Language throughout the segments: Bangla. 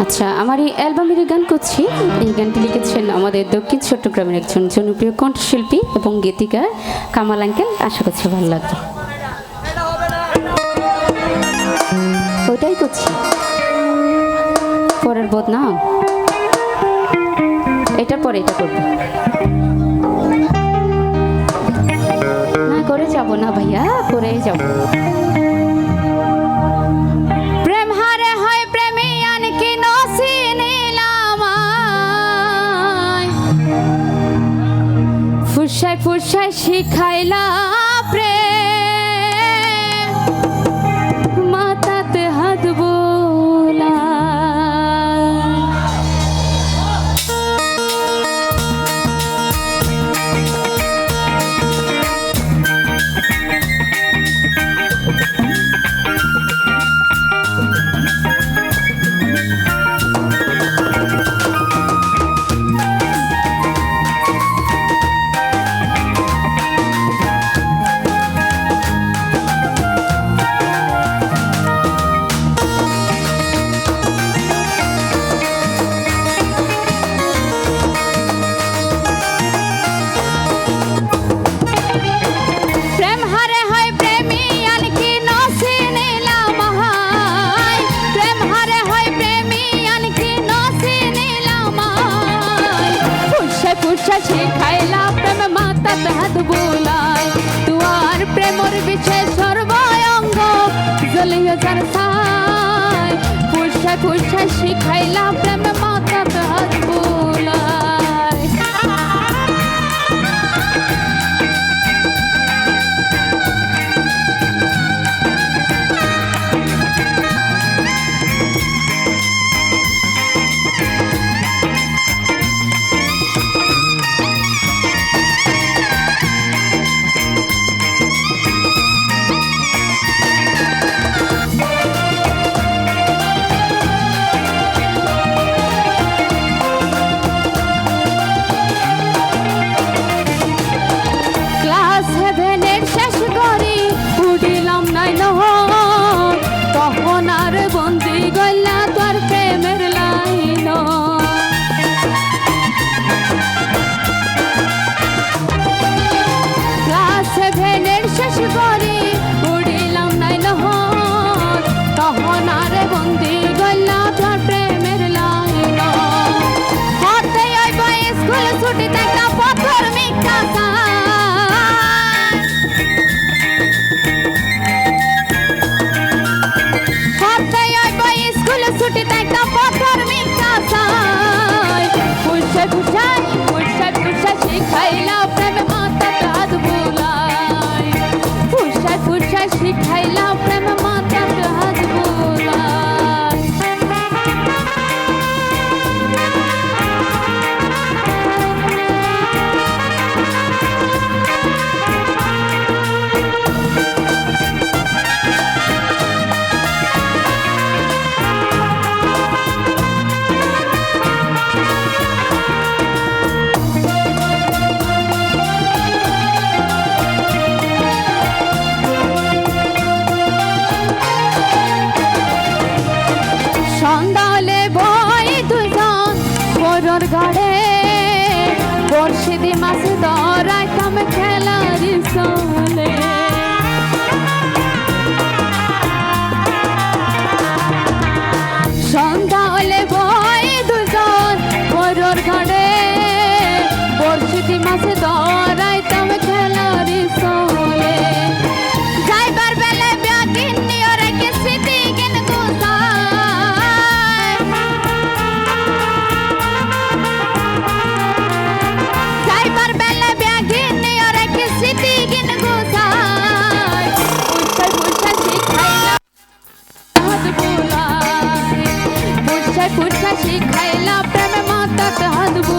আচ্ছা আমার এই অ্যালবামের গান করছি। এই গানটি লিখেছেন আমাদের দক্ষিণ চট্টগ্রামের একজন জনপ্রিয় কণ্ঠশিল্পী এবং গীতিকার কামাল আঙ্কেল। আশা করছি ভালো লাগবে। ওটাই করছি। পরের বদনাম। এটার পরে এটা করব। না, করে যাব না ভাইয়া, করে যাব। ফুসায় ফুসায় শিখাইলা কুচ্ছ শিখাইলা প্রেম মাতা তাহাত বুলাই তুয়ার প্রেমর বিছে সর্বয়ঙ্গ জলিয় জানসাই কুচ্ছ কুচ্ছ শিখাইলা উঠা শিখাইলা প্রেম মাতা কাঁদবো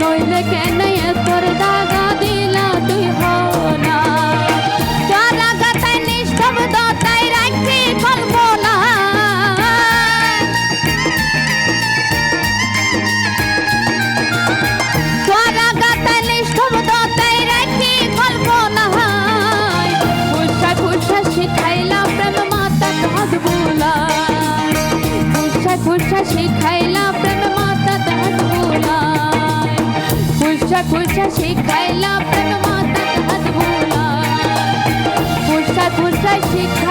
নইলে কেন এত ফুসা ফুসা শিখাইলা প্রেম মাতা হাত ভোলা ফুসা ফুসা শিখাইলা